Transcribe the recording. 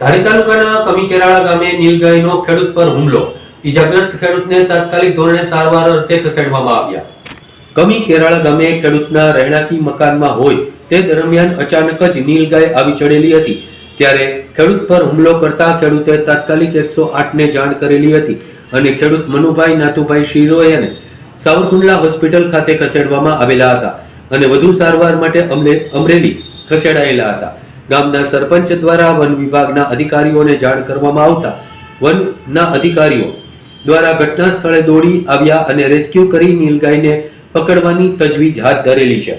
ધારી તાલુકાના કમી કેરાળા ગામે નીલગાયનો ખેડૂત પર હુમલો. ઈજાગ્રસ્ત ખેડૂતને તાત્કાલિક ધોરણે સારવાર અર્થે ખસેડવામાં આવ્યા. કમી કેરાળા ગામે ખેડૂતના રહેણાંકી મકાનમાં હોય તે દરમિયાન અચાનક જ નીલગાય આવી ચડેલી હતી. ત્યારે ખેડૂત પર હુમલો કરતા ખેડૂતે તાત્કાલિક એકસો ને જાણ કરેલી હતી અને ખેડૂત મનુભાઈ નાથુભાઈ શિરોયાને સાવરકુંડલા હોસ્પિટલ ખાતે ખસેડવામાં આવેલા હતા અને વધુ સારવાર માટે અમરેલી ખસેડાયેલા હતા. ગામના સરપંચ દ્વારા વન વિભાગના અધિકારીઓને જાણ કરવામાં આવતા વનના અધિકારીઓ દ્વારા ઘટના સ્થળે દોડી આવ્યા અને રેસ્ક્યુ કરી નીલગાયને પકડવાની તજવીજ હાથ ધરેલી છે.